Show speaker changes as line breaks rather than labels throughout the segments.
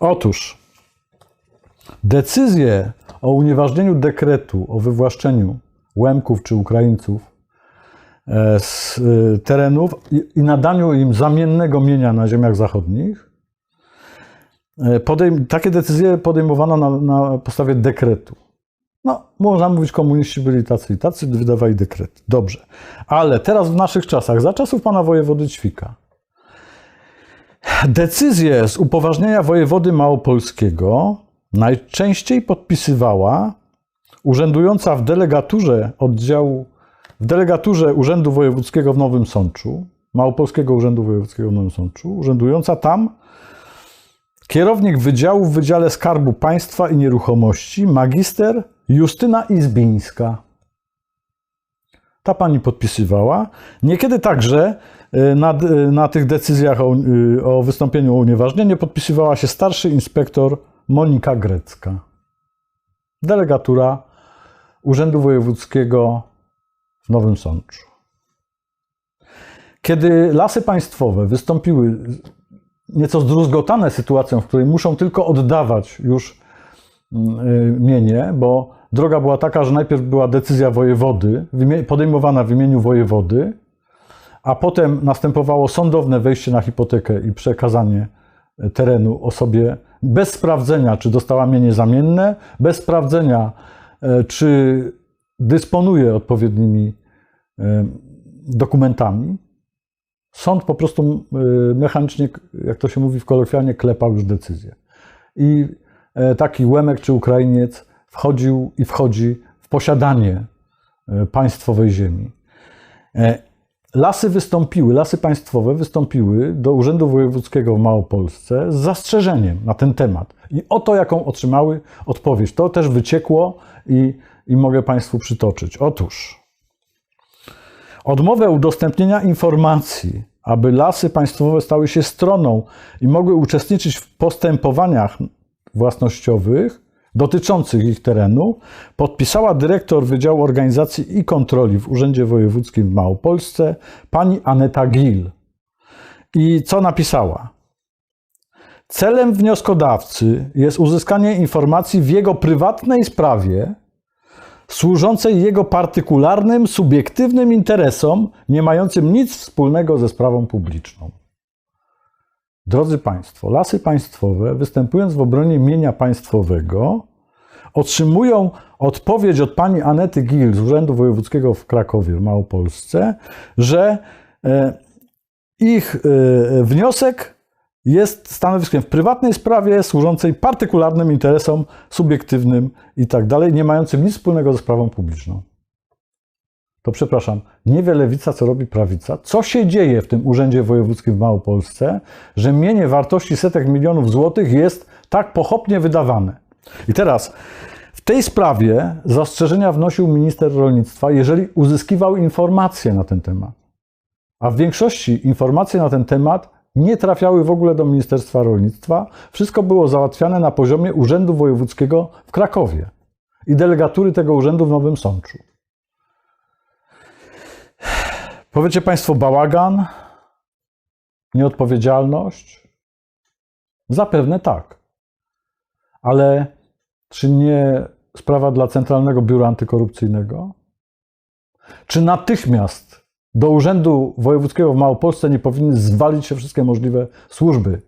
Otóż decyzję o unieważnieniu dekretu o wywłaszczeniu Łemków czy Ukraińców e, z e, terenów i, nadaniu im zamiennego mienia na ziemiach zachodnich, e, podejm- takie decyzje podejmowano na, na podstawie dekretu. No, można mówić, komuniści byli tacy i tacy, wydawali dekrety. Dobrze. Ale teraz w naszych czasach, za czasów pana wojewody Ćwika, decyzję z upoważnienia wojewody małopolskiego najczęściej podpisywała urzędująca w delegaturze oddziału, w delegaturze Urzędu Wojewódzkiego w Nowym Sączu, Małopolskiego Urzędu Wojewódzkiego w Nowym Sączu, urzędująca tam kierownik wydziału w Wydziale Skarbu Państwa i Nieruchomości, magister Justyna Izbińska. Ta pani podpisywała. Niekiedy także na, y, na tych decyzjach o, y, o wystąpieniu o unieważnienie podpisywała się starszy inspektor Monika Grecka. Delegatura Urzędu Wojewódzkiego w Nowym Sączu. Kiedy lasy państwowe wystąpiły nieco zdruzgotane sytuacją, w której muszą tylko oddawać już mm, y, mienie, bo droga była taka, że najpierw była decyzja wojewody, podejmowana w imieniu wojewody, a potem następowało sądowne wejście na hipotekę i przekazanie e, terenu osobie bez sprawdzenia, czy dostała mienie zamienne, bez sprawdzenia, e, czy dysponuje odpowiednimi e, dokumentami. Sąd po prostu mechanicznie, jak to się mówi w kolokwialnie, klepał już decyzję. I taki Łemek czy Ukrainiec wchodził i wchodzi w posiadanie państwowej ziemi. Lasy wystąpiły, lasy państwowe wystąpiły do Urzędu Wojewódzkiego w Małopolsce z zastrzeżeniem na ten temat. I oto jaką otrzymały odpowiedź. To też wyciekło i, i mogę Państwu przytoczyć. Otóż Odmowę udostępnienia informacji, aby lasy państwowe stały się stroną i mogły uczestniczyć w postępowaniach własnościowych dotyczących ich terenu, podpisała dyrektor Wydziału Organizacji i Kontroli w Urzędzie Wojewódzkim w Małopolsce, pani Aneta Gil. I co napisała? Celem wnioskodawcy jest uzyskanie informacji w jego prywatnej sprawie, służącej jego partykularnym, subiektywnym interesom, nie mającym nic wspólnego ze sprawą publiczną. Drodzy Państwo, lasy państwowe, występując w obronie mienia państwowego, otrzymują odpowiedź od pani Anety Gil z Urzędu Wojewódzkiego w Krakowie, w Małopolsce, że e, ich e, wniosek jest stanowiskiem w prywatnej sprawie służącej partykularnym interesom subiektywnym i tak dalej, nie mającym nic wspólnego ze sprawą publiczną. To przepraszam, nie wie lewica, co robi prawica. Co się dzieje w tym Urzędzie Wojewódzkim w Małopolsce, że mienie wartości setek milionów złotych jest tak pochopnie wydawane? I teraz w tej sprawie zastrzeżenia wnosił minister rolnictwa, jeżeli uzyskiwał informacje na ten temat. A w większości informacje na ten temat nie trafiały w ogóle do Ministerstwa Rolnictwa. Wszystko było załatwiane na poziomie Urzędu Wojewódzkiego w Krakowie i delegatury tego urzędu w Nowym Sączu. Powiecie Państwo bałagan, nieodpowiedzialność? Zapewne tak. Ale czy nie sprawa dla Centralnego Biura Antykorupcyjnego? Czy natychmiast do Urzędu Wojewódzkiego w Małopolsce nie powinny zwalić się wszystkie możliwe służby,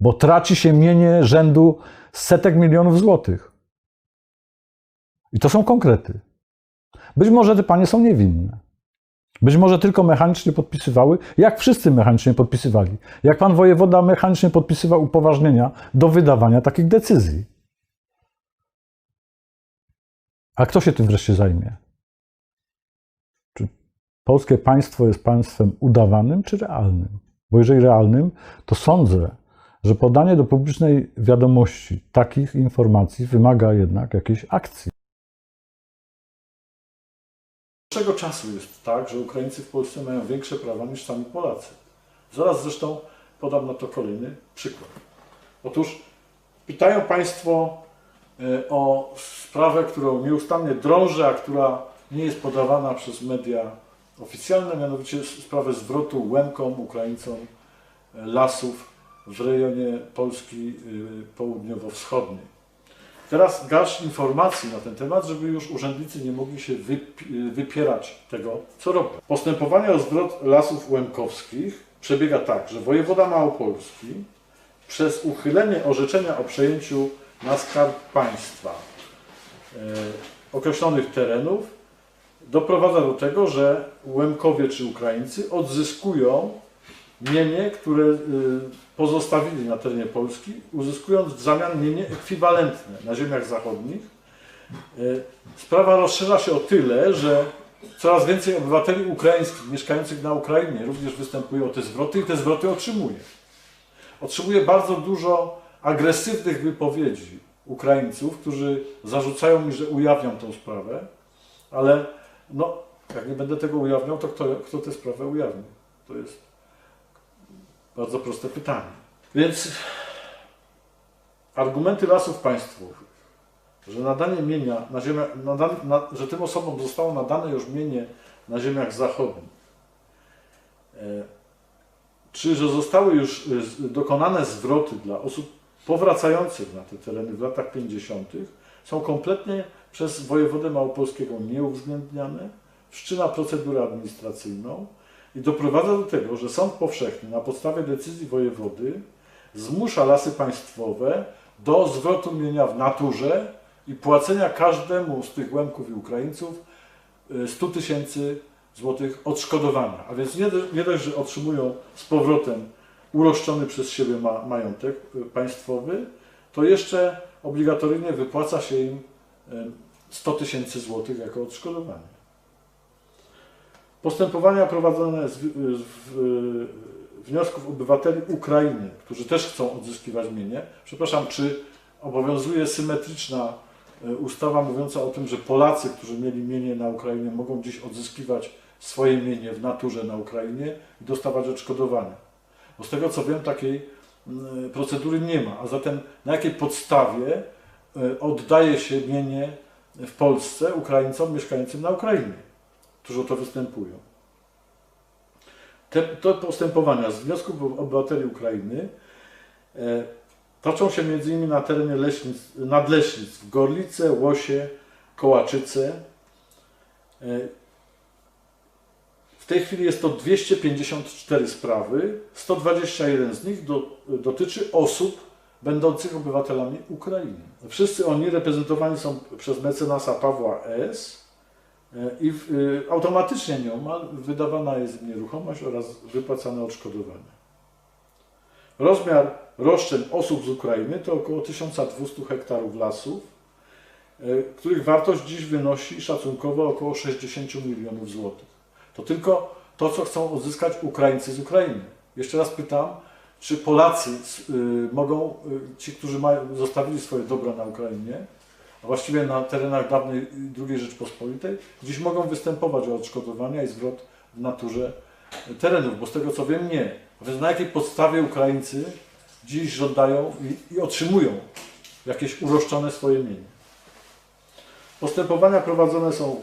bo traci się mienie rzędu setek milionów złotych. I to są konkrety. Być może te panie są niewinne. Być może tylko mechanicznie podpisywały, jak wszyscy mechanicznie podpisywali. Jak pan wojewoda mechanicznie podpisywał upoważnienia do wydawania takich decyzji. A kto się tym wreszcie zajmie? Czy polskie państwo jest państwem udawanym czy realnym? Bo jeżeli realnym, to sądzę, że podanie do publicznej wiadomości takich informacji wymaga jednak jakiejś akcji. Dłuższego czasu jest tak, że Ukraińcy w Polsce mają większe prawa niż sami Polacy. Zaraz zresztą podam na to kolejny przykład. Otóż pytają Państwo e, o sprawę, którą nieustannie drążę, a która nie jest podawana przez media oficjalne, mianowicie sprawę zwrotu Łemkom, Ukraińcom e, lasów w rejonie Polski y, południowo-wschodniej. Teraz garść informacji na ten temat, żeby już urzędnicy nie mogli się wyp- wypierać tego, co robią. Postępowanie o zwrot lasów łemkowskich przebiega tak, że wojewoda małopolski przez uchylenie orzeczenia o przejęciu na skarb państwa e, określonych terenów doprowadza do tego, że Łemkowie czy Ukraińcy odzyskują mienie, które y, pozostawili na terenie Polski, uzyskując w zamian mienie ekwiwalentne na ziemiach zachodnich. Y, Sprawa rozszerza się o tyle, że coraz więcej obywateli ukraińskich mieszkających na Ukrainie również występuje o te zwroty i te zwroty otrzymuje. Otrzymuje bardzo dużo agresywnych wypowiedzi Ukraińców, którzy zarzucają mi, że ujawniam tą sprawę, ale no, jak nie będę tego ujawniał, to kto, kto tę sprawę ujawni? To jest bardzo proste pytanie. Więc argumenty lasów państwowych, że nadanie mienia na ziemiach, nadan, na, że tym osobom zostało nadane już mienie na ziemiach zachodnich, e, czy że zostały już e, dokonane zwroty dla osób powracających na te tereny w latach 50., są kompletnie przez wojewodę małopolskiego nieuwzględniane, wszczyna procedurę administracyjną i doprowadza do tego, że sąd powszechny na podstawie decyzji wojewody zmusza lasy państwowe do zwrotu mienia w naturze i płacenia każdemu z tych Łemków i Ukraińców y, 100 tysięcy złotych odszkodowania. A więc nie, nie dość, że otrzymują z powrotem uroszczony przez siebie ma, majątek y, państwowy, to jeszcze obligatoryjnie wypłaca się im y, 100 tysięcy złotych jako odszkodowanie. Postępowania prowadzone z, z, w, wniosków obywateli Ukrainy, którzy też chcą odzyskiwać mienie. Przepraszam, czy obowiązuje symetryczna e, ustawa mówiąca o tym, że Polacy, którzy mieli mienie na Ukrainie, mogą dziś odzyskiwać swoje mienie w naturze na Ukrainie i dostawać odszkodowania. Bo z tego co wiem, takiej mm, procedury nie ma. A zatem na jakiej podstawie e, oddaje się mienie w Polsce Ukraińcom mieszkającym na Ukrainie, którzy o to występują? Te, te postępowania z wniosków obywateli Ukrainy e, toczą się m.in. na terenie leśnic, nadleśnictw Gorlice, Łosie, Kołaczyce. E, w tej chwili jest to 254 sprawy, 121 z nich do, dotyczy osób będących obywatelami Ukrainy. Wszyscy oni reprezentowani są przez mecenasa Pawła S. E, i w, y, automatycznie nieomal wydawana jest nieruchomość oraz wypłacane odszkodowania. Rozmiar roszczeń osób z Ukrainy to około 1200 hektarów lasów, e, których wartość dziś wynosi szacunkowo około 60 milionów złotych. To tylko to, co chcą odzyskać Ukraińcy z Ukrainy. Jeszcze raz pytam, czy Polacy y, mogą, y, ci, którzy mają, zostawili swoje dobra na Ukrainie, a właściwie na terenach dawnej II Rzeczpospolitej, dziś mogą występować o odszkodowania i zwrot w naturze terenów, bo z tego co wiem nie. A więc na jakiej podstawie Ukraińcy dziś żądają i, i otrzymują jakieś uroszczone swoje mienie. Postępowania prowadzone są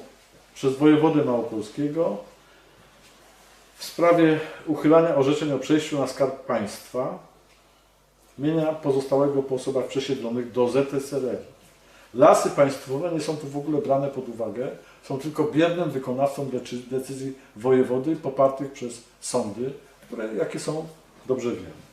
przez wojewodę małopolskiego w sprawie uchylania orzeczeń o przejściu na skarb państwa mienia pozostałego po osobach przesiedlonych do ZSRR. Lasy państwowe nie są tu w ogóle brane pod uwagę, są tylko biernym wykonawcą decy- decyzji wojewody popartych przez sądy, które jakie są dobrze wiemy.